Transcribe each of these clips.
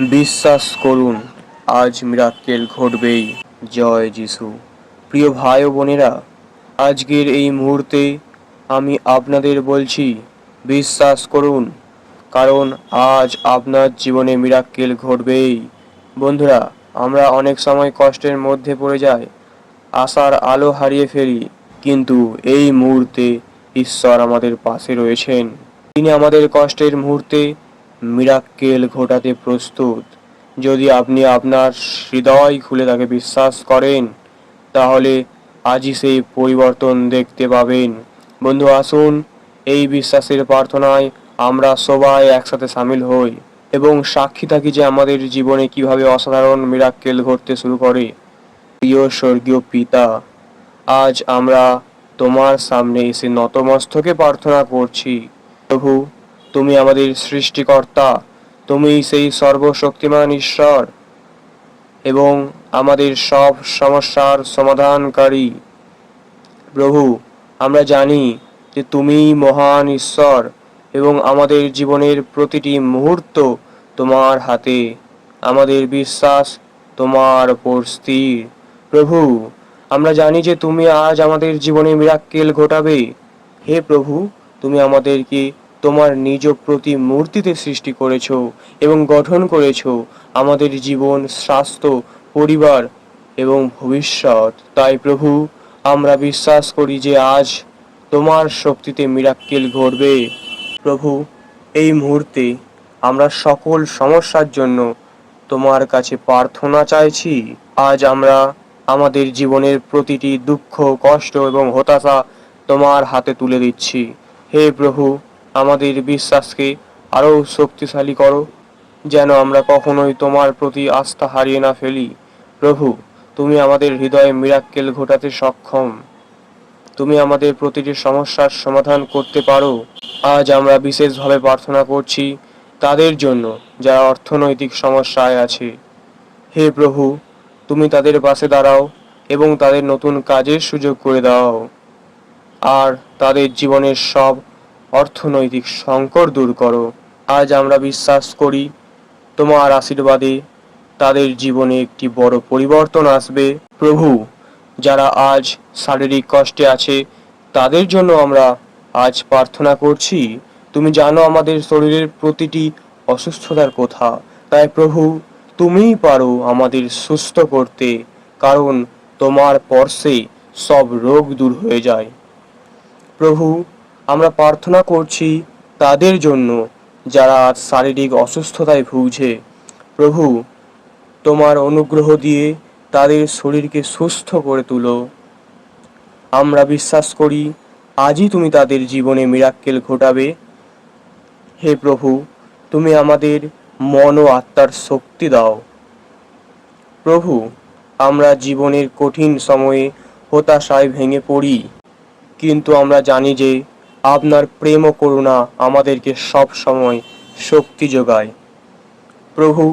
বিশ্বাস করুন, আজ মিরাক্কেল ঘটবেই। জয় যিশু। প্রিয় ভাই ও বোনেরা, আজকের এই মুহূর্তে আমি আপনাদের বলছি, বিশ্বাস করুন, কারণ আজ আপনার জীবনে মিরাক্কেল ঘটবেই। বন্ধুরা, আমরা অনেক সময় কষ্টের মধ্যে পড়ে যাই, আশার আলো হারিয়ে ফেলি, কিন্তু এই মুহূর্তে ঈশ্বর আমাদের পাশে রয়েছেন। তিনি আমাদের কষ্টের মুহূর্তে মিরাক্কেল ঘটাতে প্রস্তুত। যদি আপনি আপনার হৃদয় খুলে তাকে বিশ্বাস করেন, তাহলে আজই সেই পরিবর্তন দেখতে পাবেন। বন্ধু, আসুন, এই বিশ্বাসের প্রার্থনায় আমরা সবাই একসাথে সামিল হই এবং সাক্ষী থাকি যে আমাদের জীবনে কীভাবে অসাধারণ মিরাক্কেল ঘটতে শুরু করে। প্রিয় স্বর্গীয় পিতা, আজ আমরা তোমার সামনে এসে নতমস্তকে প্রার্থনা করছি। প্রভু তুমি আমাদের সৃষ্টিকর্তা তুমি সেই সর্বশক্তিমান ঈশ্বর এবং আমাদের সব সমস্যার সমাধানকারী। প্রভু, আমরা জানি যে তুমি মহান ঈশ্বর এবং আমাদের জীবনের প্রতিটি মুহূর্ত তোমার হাতে। আমাদের বিশ্বাস তোমার ওপর স্থির। প্রভু, আমরা জানি যে তুমি আজ আমাদের জীবনে মিরাক্কেল ঘটাবে। হে প্রভু, তুমি আমাদেরকে তোমার নিজ প্রতিমূর্তিতে সৃষ্টি করেছ এবং গঠন করেছ আমাদের জীবন, স্বাস্থ্য, পরিবার এবং ভবিষ্যৎ। তাই প্রভু, আমরা বিশ্বাস করি যে আজ তোমার শক্তিতে মিরাক্কেল ঘটবে। প্রভু, এই মুহূর্তে আমরা সকল সমস্যার জন্য তোমার কাছে প্রার্থনা চাইছি। আজ আমরা আমাদের জীবনের প্রতিটি দুঃখ, কষ্ট এবং হতাশা তোমার হাতে তুলে দিচ্ছি। হে প্রভু আমাদের বিশ্বাসকে আরও শক্তিশালী করো, যেন আমরা কখনোই তোমার প্রতি আস্থা হারিয়ে না ফেলি। প্রভু, তুমি আমাদের হৃদয়ে মিরাক্কেল ঘটাতে সক্ষম। তুমি আমাদের প্রতিটি সমস্যার সমাধান করতে পারো। আজ আমরা বিশেষভাবে প্রার্থনা করছি তাদের জন্য, যারা অর্থনৈতিক সমস্যায় আছে। হে প্রভু, তুমি তাদের পাশে দাঁড়াও এবং তাদের নতুন কাজের সুযোগ করে দাও। আর তাদের জীবনের সব অর্থনৈতিক সংকট দূর করো। আজ আমরা বিশ্বাস করি, তোমার আশীর্বাদে তাদের জীবনে একটি বড় পরিবর্তন আসবে। প্রভু, যারা আজ শারীরিক কষ্টে আছে, তাদের জন্য আমরা আজ প্রার্থনা করছি। তুমি জানো আমাদের শরীরের প্রতিটি অসুস্থতার কথা। তাই প্রভু, তুমিই পারো আমাদের সুস্থ করতে, কারণ তোমার পর্শে সব রোগ দূর হয়ে যায়। প্রভু আমরা প্রার্থনা করছি তাদের জন্য যারা আজ শারীরিক অসুস্থতায় ভুগছে। প্রভু, তোমার অনুগ্রহ দিয়ে তাদের শরীরকে সুস্থ করে তুলো। আমরা বিশ্বাস করি আজই তুমি তাদের জীবনে মিরাক্কেল ঘটাবে। হে প্রভু, তুমি আমাদের মন ও আত্মার শক্তি দাও। প্রভু, আমরা জীবনের কঠিন সময়ে হতাশায় ভেঙে পড়ি, কিন্তু আমরা জানি যে আপনার প্রেম ও করুণা আমাদেরকে সব সময় শক্তি যোগায়। প্রভু,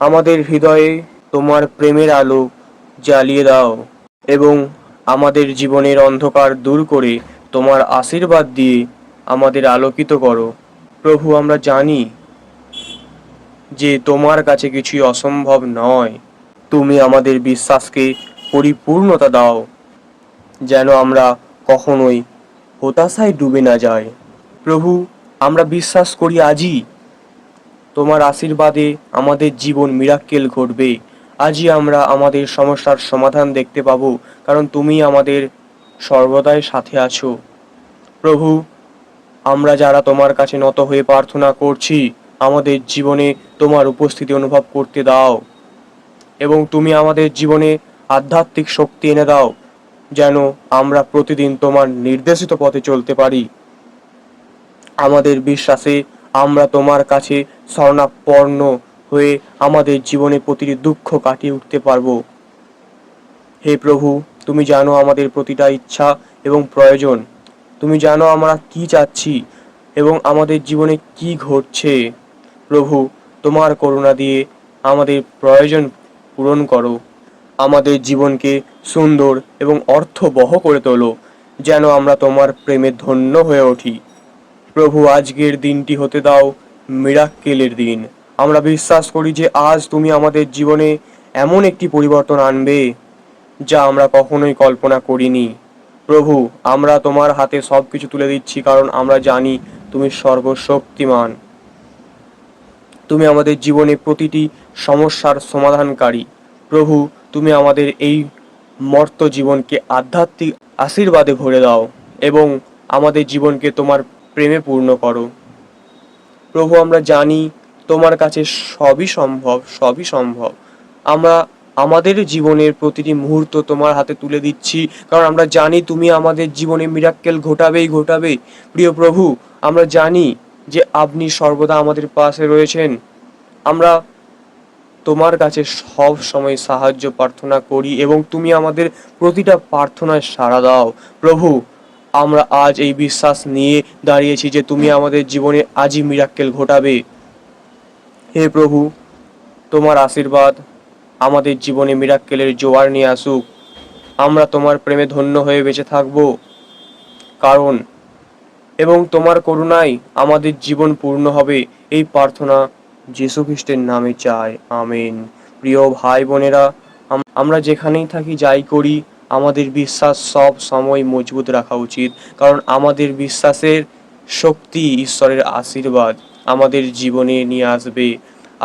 আমাদের হৃদয়ে তোমার প্রেমের আলো জ্বালিয়ে দাও এবং আমাদের জীবনের অন্ধকার দূর করে তোমার আশীর্বাদ দিয়ে আমাদের আলোকিত করো। প্রভু, আমরা জানি যে তোমার কাছে কিছুই অসম্ভব নয়। তুমি আমাদের বিশ্বাসকে পরিপূর্ণতা দাও, যেন আমরা কখনোই হতাশায় ডুবে না যায়। প্রভু, আমরা বিশ্বাস করি আজই। তোমার আশীর্বাদে আমাদের জীবন মিরাক্কেল ঘটবে। আজই আমরা আমাদের সমস্যার সমাধান দেখতে পাবো, কারণ তুমি আমাদের সর্বদাই সাথে আছো। প্রভু, আমরা যারা তোমার কাছে নত হয়ে প্রার্থনা করছি, আমাদের জীবনে তোমার উপস্থিতি অনুভব করতে দাও। এবং তুমি আমাদের জীবনে আধ্যাত্মিক শক্তি এনে দাও। যেন আমরা প্রতিদিন তোমার নির্দেশিত পথে চলতে পারি। আমাদের বিশ্বাসে আমরা তোমার কাছে স্বর্ণাপন্ন হয়ে আমাদের জীবনে প্রতিটি দুঃখ কাটিয়ে উঠতে পারব। হে প্রভু, তুমি জানো আমাদের প্রতিটা ইচ্ছা এবং প্রয়োজন। তুমি জানো আমরা কি চাচ্ছি এবং আমাদের জীবনে কি ঘটছে। প্রভু, তোমার করুণা দিয়ে আমাদের প্রয়োজন পূরণ করো। আমাদের জীবনকে সুন্দর এবং অর্থবহ করে তোলো, যেন আমরা তোমার প্রেমে ধন্য হয়ে উঠি। প্রভু, আজকের দিনটি হতে দাও মিরাক্কেলের দিন। আমরা বিশ্বাস করি যে আজ তুমি আমাদের জীবনে এমন একটি পরিবর্তন আনবে, যা আমরা কখনোই কল্পনা করিনি। প্রভু, আমরা তোমার হাতে সব কিছু তুলে দিচ্ছি কারণ আমরা জানি তুমি সর্বশক্তিমান। তুমি আমাদের জীবনে প্রতিটি সমস্যার সমাধানকারী। প্রভু তুমি আমাদের এই মর্ত জীবনকে আধ্যাত্মিক আশীর্বাদে ভরে দাও এবং আমাদের জীবনকে তোমার প্রেমে পূর্ণ করো। প্রভু, আমরা জানি তোমার কাছে সবই সম্ভব সবই সম্ভব। আমরা আমাদের জীবনের প্রতিটি মুহূর্ত তোমার হাতে তুলে দিচ্ছি, কারণ আমরা জানি তুমি আমাদের জীবনে মিরাক্কেল ঘটাবেই ঘটাবে প্রিয় প্রভু, আমরা জানি যে আপনি সর্বদা আমাদের পাশে রয়েছেন। আমরা তোমার কাছে সব সময় সাহায্য, প্রার্থনা করি এবং তুমি আমাদের প্রতিটা প্রার্থনায় সাড়া দাও। প্রভু, আমরা আজ এই বিশ্বাস নিয়ে দাঁড়িয়েছি যে তুমি আমাদের জীবনে আজই মিরাক্কেল ঘটাবে। হে প্রভু, তোমার আশীর্বাদ আমাদের জীবনে মিরাক্কেলের জোয়ার নিয়ে আসুক। আমরা তোমার প্রেমে ধন্য হয়ে বেঁচে থাকব। কারণ, এবং তোমার করুণায় আমাদের জীবন পূর্ণ হবে। এই প্রার্থনা যীশু খ্রিস্টের নামে চাই, আমিন। প্রিয় ভাই বোনেরা আমরা যেখানেই থাকি, যাই করি, আমাদের বিশ্বাস সব সময় মজবুত রাখা উচিত, কারণ আমাদের বিশ্বাসের শক্তি ঈশ্বরের আশীর্বাদ আমাদের জীবনে নিয়ে আসবে।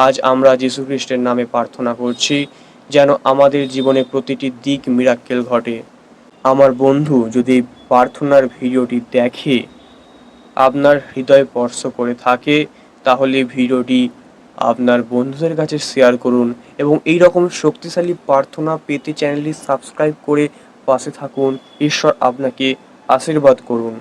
আজ আমরা যীশু খ্রিস্টের নামে প্রার্থনা করছি, যেন আমাদের জীবনে প্রতিটি দিক মিরাক্কেল ঘটে। আমার বন্ধু, যদি প্রার্থনার ভিডিওটি দেখে আপনার হৃদয় স্পর্শ করে থাকে, তাহলে ভিডিওটি আপনার বন্ধুদের কাছে শেয়ার করুন এবং এই রকম শক্তিশালী প্রার্থনা পেতে চ্যানেলটি সাবস্ক্রাইব করে পাশে থাকুন। ঈশ্বর আপনাকে আশীর্বাদ করুন।